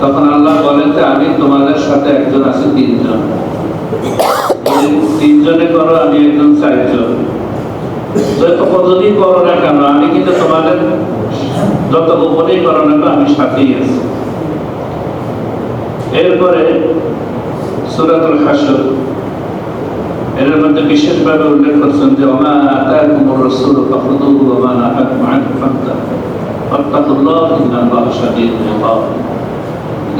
তখন আল্লাহ বলেন যে আমি তোমাদের সাথে একজন আছে তিনজন। তিনজনে করো, আমি একজন চারজন। যত করো না কেন, আমি কিন্তু তোমাদের যত গোপনেই করো না আমি সাথেই আছি। এরপরে সুরাতুল এর মধ্যে বিশেষভাবে উল্লেখ করছেন যে, ওমা আতাকুমুর রাসূল ফাখুদুহু ওয়া মা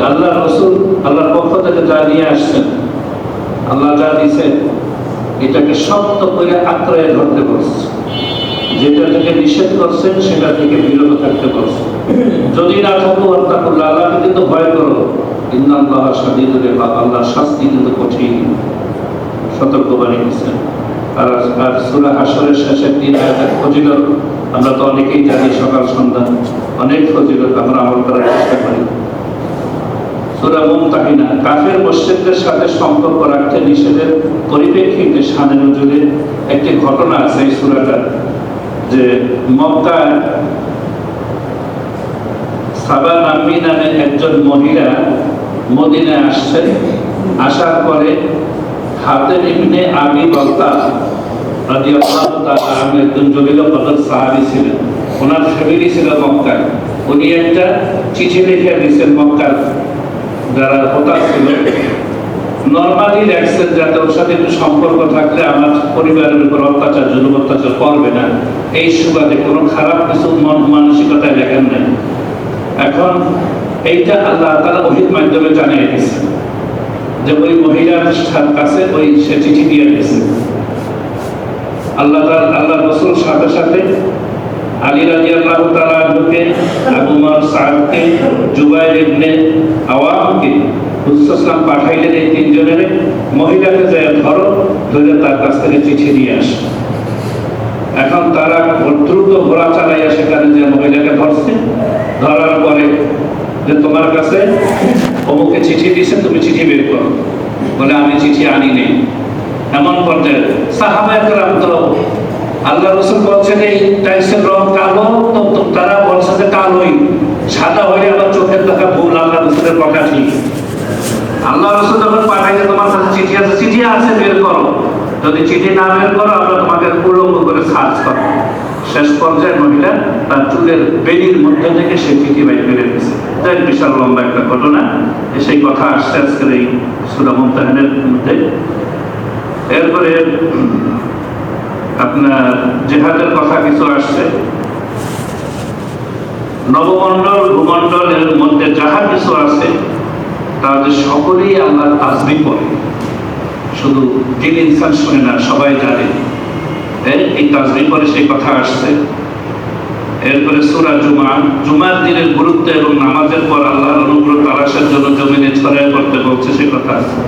আল্লাহ রসুল আল্লাহর পক্ষ থেকে যা নিয়ে আসছেন, আল্লাহ যা দিয়েছেন, এটাকে শক্ত করে আঁকড়ে ধরতে বলছে। যেটা থেকে নিষেধ করছেন, সেটা থেকে বিরত থাকতে বলছে। যদি না থাকো অর্থাৎ আল্লাহকে কিন্তু ভয় করো। ইন্নাল্লাহ শাদীদুল ইকাব আল্লাহ শাস্তি কিন্তু কঠিন। সতর্কবাণী দিচ্ছেন আর আর সূরা হাসরের শেষের দিন আয়াতের ফজিলত, আমরা তো অনেকেই জানি সকাল সন্ধ্যা, অনেক ফজিলত আমরা আমল করার চেষ্টা করি। কাফের মুশরিকদের সাথে সম্পর্ক রাখতে নিষেধের পরিপ্রেক্ষিতে নজুলে একটি ঘটনা আছে এই সূরাটা, যে মক্কায় সাবা নাম্মি নামে একজন মহিলা মদিনায় আসছেন। আসার পরে হাতে ইবনে বলতা আনহু একজন জলিল কদর সাহাবী ছিলেন। ওনার ফ্যামিলি ছিল মক্কায়। উনি একটা চিঠি লিখে দিয়েছেন মক্কার যারা হোতা ছিল নর্মালি লেখছেন যাতে ওর সাথে একটু সম্পর্ক থাকলে আমার পরিবারের উপর অত্যাচার, জুলুম, অত্যাচার করবে না। এই সুবাদে কোনো খারাপ কিছু মন মানসিকতায় দেখেন নাই। এখন এইটা আল্লাহ তারা ওহির মাধ্যমে জানিয়ে দিয়েছে যে ওই মহিলার কাছে ওই সে চিঠি দিয়ে দিয়েছে। আল্লাহ আল্লাহ রসুল সাথে সাথে আলী রাদিয়াল্লাহু তাআলা আনহুকে, আবু উমর সাদকে, জুবাইর ইবনে আওয়ামকে হুসাম পাঠাইলেন এই তিনজনের। মহিলাকে যায় ধরো, ধরে তার কাছ থেকে চিঠি নিয়ে আসে। এখন তারা দ্রুত ঘোড়া চালাইয়া সেখানে যে মহিলাকে ধরছে, ধরার পরে যে তোমার কাছে অমুকে চিঠি দিছে, তুমি চিঠি বের করো। বলে, আমি চিঠি আনি নেই। এমন পর্যায়ে সাহাবায়ে তো আল্লাহ রসুল বলছেন, এই টাইসের রং কালো, তো তারা বলছে যে কালোই। সাদা হইলে আবার চোখের দেখা ভুল আল্লাহ রসুলের কথা ঠিক। আল্লাহ রসুল যখন পাঠাইছে, তোমার কাছে চিঠি আছে চিঠি আছে, বের করো। যদি চিঠি না বের করো, আমরা তোমাকে উলঙ্গ করে সার্চ করো শেষ পর্যায়ে মহিলা তার চুলের বেলির মধ্যে থেকে সে চিঠি বাইর করে দিয়েছে যাই বিশাল লম্বা একটা ঘটনা। সেই কথা আসছে আজকের এই সুরা মধ্যে। এরপরে আপনার জেহাদের কথা কিছু আসছে, নবমণ্ডল, ভূমণ্ডলের মধ্যে যাহা কিছু আছে তাদের সকলেই আল্লাহর তাজবি করে। শুধু তিন ইনসান শুনে না, সবাই জানে। এই এই তাজবি করে সেই কথা আসছে। এরপরে সুরা জুমা জুমার দিনের গুরুত্ব এবং নামাজের পর আল্লাহর অনুগ্রহ তালাশের জন্য জমিনে ছড়াই করতে বলছে সে কথা আছে।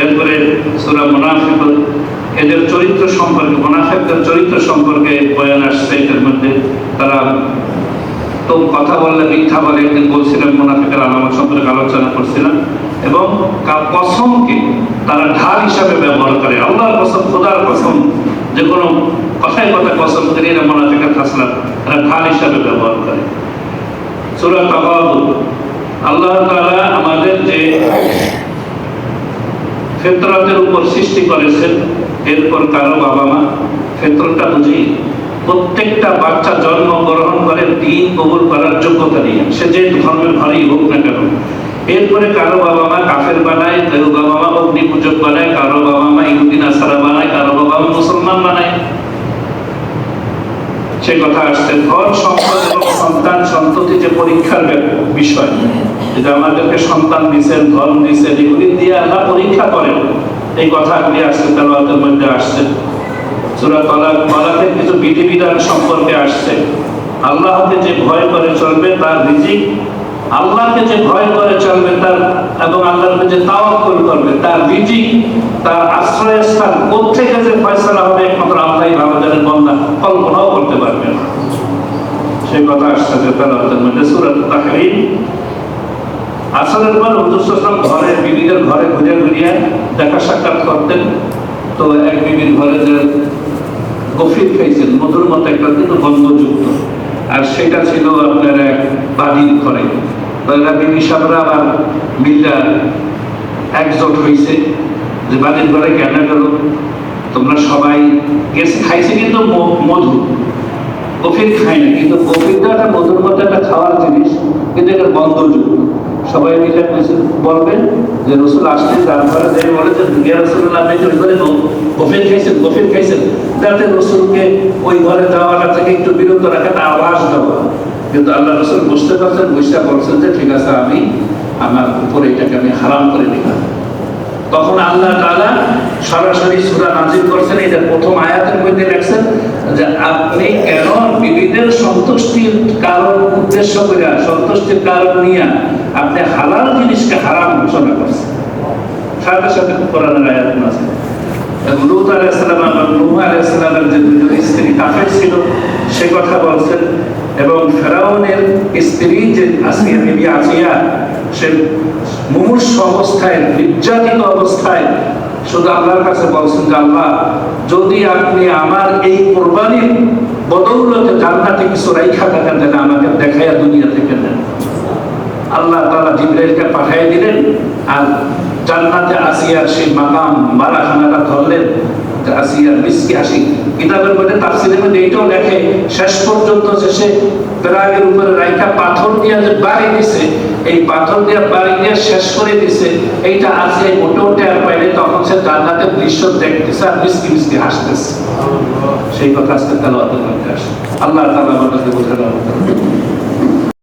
এরপরে সুরা মুনাফিক এদের চরিত্র সম্পর্কে, মুনাফিকদের চরিত্র সম্পর্কে বয়ান আসছে এটার মধ্যে। তারা তো কথা বললে মিথ্যা বলে একদিন বলছিলাম মুনাফিকের আলামত সম্পর্কে আলোচনা করছিলাম এবং কসমকে তারা ঢাল হিসাবে ব্যবহার করে। আল্লাহর কসম, খোদার কসম, যে কোনো কথায় কথা কসম করে এরা মুনাফিকের হাসলাম তারা ঢাল হিসাবে ব্যবহার করে। সূরা আল্লাহ তাআলা আমাদের যে ফেতরাতের উপর সৃষ্টি করেছেন এরপর কারও বাবা মা ফেতরটা বুঝি প্রত্যেকটা বাচ্চা জন্ম গ্রহণ করে দিন কবুল করার যোগ্যতা নিয়ে। সে যে ধর্মের ঘরেই হোক না কেন। এরপরে কারও বাবা মা কাফের বানায়, কারও বাবা মা অগ্নি পূজক বানায়, কারও বাবা মা ইহুদিন আসারা বানায়, কারও বাবা মা মুসলমান বানায়। সে কথা আসছে। ধন, সম্পদ এবং সন্তান সন্ততি যে পরীক্ষার বিষয়। যে আমাদেরকে সন্তান দিচ্ছেন ধন দিচ্ছেন এগুলি দিয়ে আল্লাহ পরীক্ষা করেন এই কথা কথাগুলি আসছে, তেলাওয়াতের মধ্যে আসছে। সূরা তালাক, তালাকের কিছু বিধিবিধান সম্পর্কে আসছে। আল্লাহকে যে ভয় করে চলবে, তার রিজিক, আল্লাহকে যে ভয় করে চলবে, তার এবং আল্লাহকে যে তাওয়াক্কুল করবে, তার রিজিক, তার আশ্রয়স্থান কোথেকে যে ফয়সালা হবে, একমাত্র আল্লাহই ভালো জানেন কল্পনাও করতে পারবেন না। সেই কথা আসছে যে মধ্যে সূরা তাহরিম আসরের পর হুজুর ঘরে, বিবিদের ঘরে ঘুরে ঘুরিয়ে দেখা সাক্ষাৎ করতেন। তো এক বিবির ঘরে যে গফির খাইছেন, মধুর মতো একটা কিন্তু গন্ধযুক্ত। আর সেটা ছিল আপনার এক বাদির ঘরে। তো এরা বিবি সাহেবরা আবার মিল্লা একজোট হয়েছে যে বাদির ঘরে কেন গেল? তোমরা সবাই গেছে, খাইছে কিন্তু মধু। কফির খাই না, কিন্তু কফিরটা একটা মধুর মতো একটা খাওয়ার জিনিস, কিন্তু এটা গন্ধযুক্ত। সবাই মিলে বলবেন যে রসুল আসলে তারপরে যে খাইছেন কফির খাইছেন, যাতে রসুলকে ওই ঘরে যাওয়াটা থেকে একটু বিরত রাখেন, আওয়াজ দেওয়া। কিন্তু আল্লাহ রসুল বুঝতে পারছেন বুঝতে পারছেন যে ঠিক আছে, আমি আমার উপরে এটাকে আমি হারাম করে দিলাম। তখন আল্লাহ তাআলা সরাসরি সূরা নাজিল করছেন। এটা প্রথম আয়াতের মধ্যে লেখছেন যে, আপনি কেন বিবিদের সন্তুষ্টির কারণ উদ্দেশ্য করে সন্তুষ্টির কারণ নিয়ে আপনি হালাল জিনিসকে হারাম ঘোষণা করছেন? সাথে সাথে কোরআনের আয়াত আছে লুত আলাইহিসসালাম এবং নূহ আলাইহিসসালামের যে দুজন স্ত্রী কাফের ছিল, সে কথা বলছেন এবং ফেরাউনের স্ত্রী যে আসিয়া, বিবি আসিয়া, সে মুমূর্ষ অবস্থায়, নির্যাতিত অবস্থায় শুধু আল্লাহর কাছে বলছেন যে, আল্লাহ, যদি আপনি আমার এই কোরবানির বদৌলতে জান্নাতে কিছু রাইখা থাকেন, তাহলে আমাকে দেখাইয়া দুনিয়া থেকে নেন আল্লাহ তাআলা জিব্রাইলকে পাঠিয়ে দিলেন আর জান্নাতে আসিয়ার সেই মাকাম বারাখানাটা ধরলেন আসিয়ার মিসকি হাসি কিতাবের মধ্যে তাফসীরের মধ্যে এইটাও লেখে শেষ পর্যন্ত শেষে পেরাগের উপরে পাথর দিয়ে যে বাড়ি দিছে এই পাথর দিয়ে বাড়ি দিয়ে শেষ করে দিছে এইটা আসিয়া মোটেও টের পাইলে তখন সে জান্নাতে দৃশ্য দেখতেছে আর মিসকি মিসকি হাসতেছে। সেই কথা আজকে তেলাওয়াতের মধ্যে আসে। আল্লাহ তাআলা আমাদেরকে বোঝানো